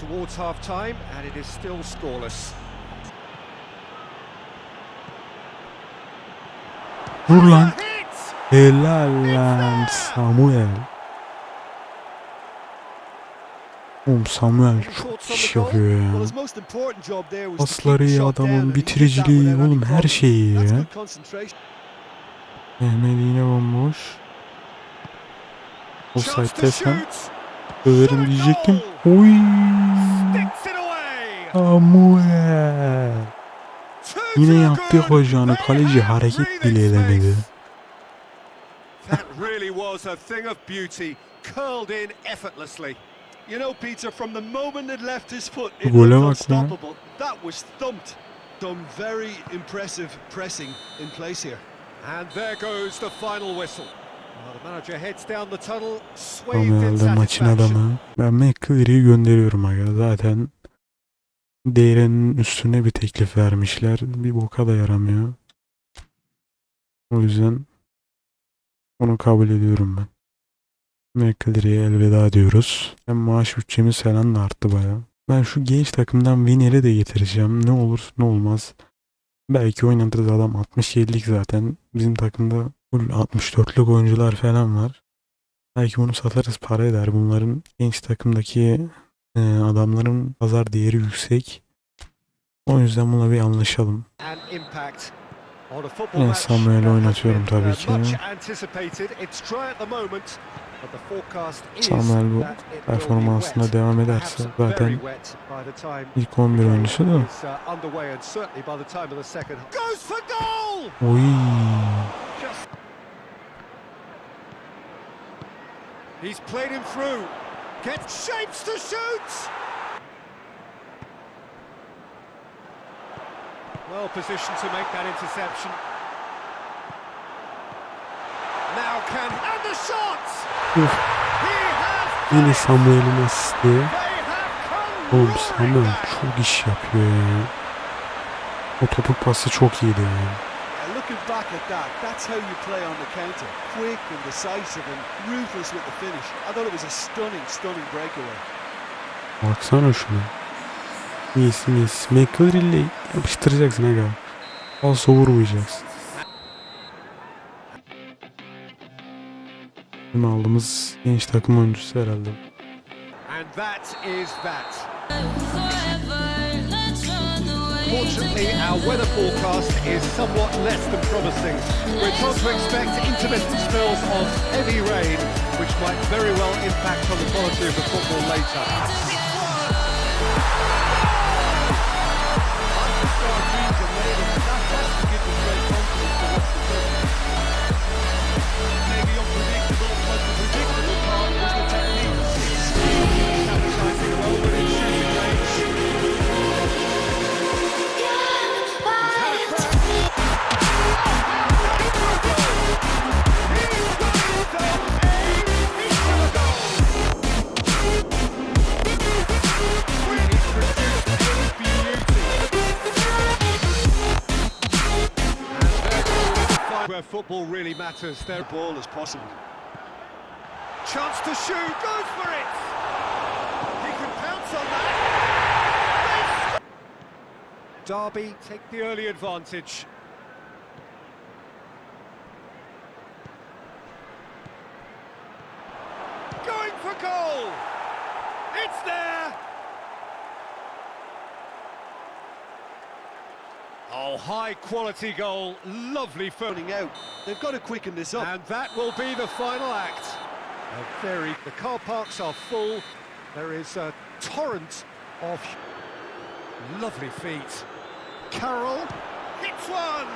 towards half time, and it is still scoreless. Vur lan. Helal lan Samuel. Oğlum Samuel çok iş yapıyor ya. Pasları iyi adamın, bitiriciliği, oğlum her şeyi ya. Mehmet yine bomboş. Offside desem shoot. överim diyecektim. Oy. Sticks it away. Samuel. Two Yine yaptı yapacağını kaleci hareket bile edemedi. That really was a thing of beauty, curled in effortlessly. You know, Peter, from the moment it left his foot, it gole looked bak lan. unstoppable. That was thumped. Some very impressive pressing in place here. And there goes the final whistle. De maçın adamı. Ben McCleary'i gönderiyorum aga. Zaten değerinin üstüne bir teklif vermişler. Bir boka da yaramıyor. O yüzden onu kabul ediyorum ben. McCleary'e elveda diyoruz. Hem maaş bütçemiz falan da arttı baya. Ben şu genç takımdan Winner'i de getireceğim. Ne olur ne olmaz. Belki oynatırız adam 67'lik zaten. Bizim takımda full 64'lük oyuncular falan var. Belki bunu satarız para eder. Bunların genç takımdaki e, adamların pazar değeri yüksek. O yüzden buna bir anlaşalım. Yine Samuel'i oynatıyorum tabii uh, ki. Samuel bu performansına devam ederse zaten ilk 11 oyuncusu da. is He's played him through. Gets shapes to shoot. Well positioned to make that interception. Now can and the shot. Yine! Samuel'in asisti. Oğlum Samuel çok iş yapıyor ya. O topuk pası çok iyiydi ya. Looking back at that, that's how you play on the counter. Quick and decisive and ruthless with the finish. I thought it was a stunning, stunning breakaway. Baksana şuna. Mis mis. McCleary ile yapıştıracaksın aga. Falso vurmayacaksın. Bizim aldığımız genç takım oyuncusu herhalde. And that is that. Fortunately, our weather forecast is somewhat less than promising. We're told to expect intermittent spells of heavy rain, which might very well impact on the quality of the football later. Where football really matters, there Ball as possible. Chance to shoot, goes for it! He can pounce on that! Derby take the early advantage. Going for goal! It's there! Oh, high quality goal, lovely phone. Running out. They've got to quicken this up. And that will be the final act. A very, the car parks are full. There is a torrent of lovely feet. Carroll hits one.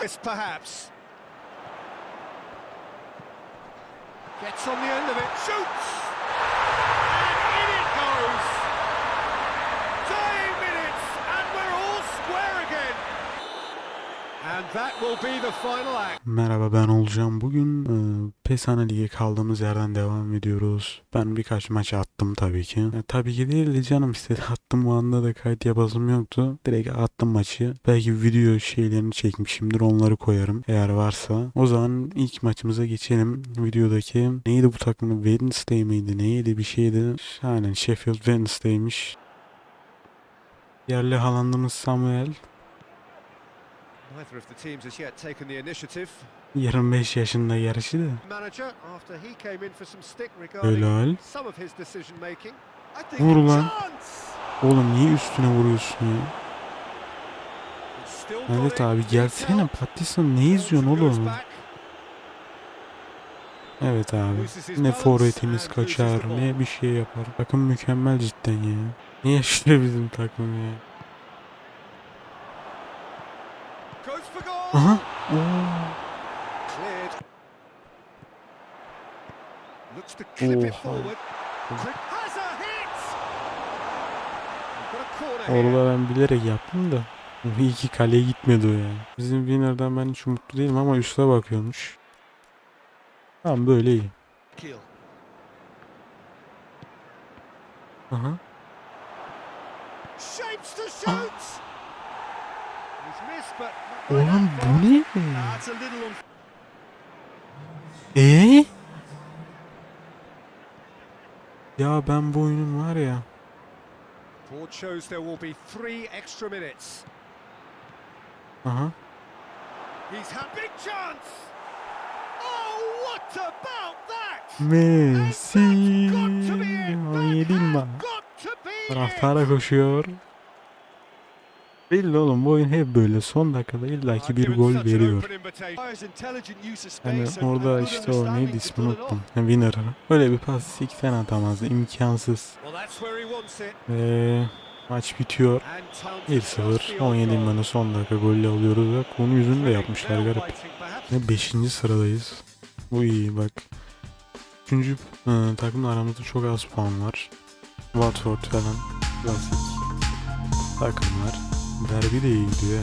This perhaps. Gets on the end of it, shoots, Merhaba ben olacağım. Bugün e, PESANA Lig'e kaldığımız yerden devam ediyoruz. Ben birkaç maç attım tabii ki. E, tabii ki değil de canım istedi. Attım bu anda da kayıt yapasım yoktu. Direkt attım maçı. Belki video şeylerini çekmişimdir onları koyarım eğer varsa. O zaman ilk maçımıza geçelim. Videodaki neydi bu takım? Wednesday miydi? Neydi bir şeydi? Aynen Sheffield Wednesday'miş. Yerli Haaland'ımız Samuel. Neither of the teams has yet taken the initiative. 25 yaşında yarışı da. Helal. Vur lan. Oğlum niye üstüne vuruyorsun ya? Evet abi gelsene help. Pattinson ne izliyorsun oğlum? Evet abi. Ne forvetimiz kaçar ne bir şey yapar. Takım mükemmel cidden ya. Ne yaşıyor bizim takım ya? Here. Orada ben bilerek yaptım da. İyi ki kaleye gitmedi o yani. Bizim Winner'dan ben hiç mutlu değilim ama üste bakıyormuş. Tamam böyle iyi. Aha. Shapes to shoot. Oğlum bu ne? Eee? Ya ben bu oyunun var ya. Aha. He's had big chance. Oh, what about that? Messi. Got to be it. That Yedin has got to be it. Taraftara koşuyor. Belli oğlum bu oyun hep böyle son dakikada illaki bir gol veriyor. and- orada işte o neydi it unuttum. off. Winner. Öyle bir pas siksen atamazdı. imkansız. Ve maç bitiyor. And Townsend 1-0. just the odd 17 goal. manı son dakika golle alıyoruz ve konu yüzünü de yapmışlar garip. Ve 5. sıradayız. Bu iyi bak. Üçüncü e, takımla aramızda çok az puan var. Watford falan. Klasik takımlar. Derbi de iyi gidiyor.